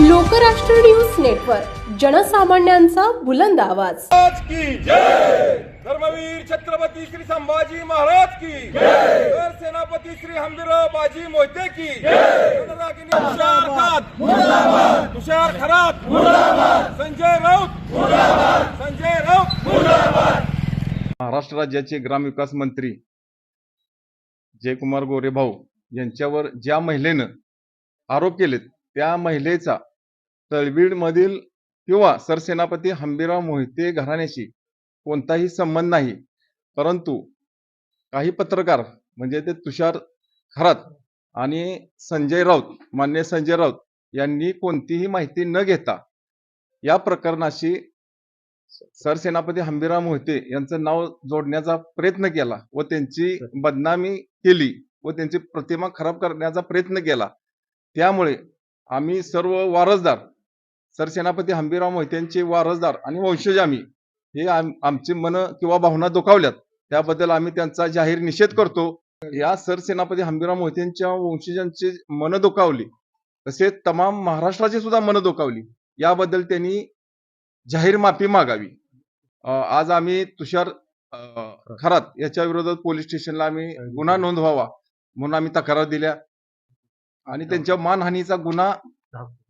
Lokrashtra news network जनसामान्यांचा बुलंद आवाज. की जय! धर्मवीर छत्रपती श्री संभाजी महाराज की तर सेनापती श्री हंबीरराव बाजी मोहिते की जय! तुषार खात तुषार खरात संजय राऊत संजय राऊत महाराष्ट्र राज्याचे ग्रामविकास मंत्री जयकुमार गोरेभाऊ यांच्यावर ज्या महिलेनं आरोप केलेत त्या महिलेचा तळबीडमधील किंवा सरसेनापती हंबीराव मोहिते घराण्याशी कोणताही संबंध नाही. परंतु काही पत्रकार म्हणजे ते तुषार खरात आणि संजय राऊत मान्य संजय राऊत यांनी कोणतीही माहिती न घेता या प्रकरणाशी सरसेनापती हंबीराव मोहिते यांचं नाव जोडण्याचा प्रयत्न केला व त्यांची बदनामी केली व त्यांची प्रतिमा खराब करण्याचा प्रयत्न केला. त्यामुळे आम्ही सर्व वारसदार सरसेनापती हंबीराव मोहित्यांचे वारसदार आणि वंशज आम्ही हे आम- मन किंवा भावना दुखावल्यात. त्याबद्दल आम्ही त्यांचा जाहीर निषेध करतो. या सरसेनापती हंबीराव मोहित्यांच्या वंशजांची मन दुखावली. तसेच तमाम महाराष्ट्राची सुद्धा मन दुखावली. याबद्दल त्यांनी जाहीर माफी मागावी. आज आम्ही तुषार खरात याच्या विरोधात पोलीस स्टेशनला आम्ही गुन्हा नोंदवावा म्हणून आम्ही तक्रार दिल्या. आणि त्यांच्या मानहानीचा गुन्हा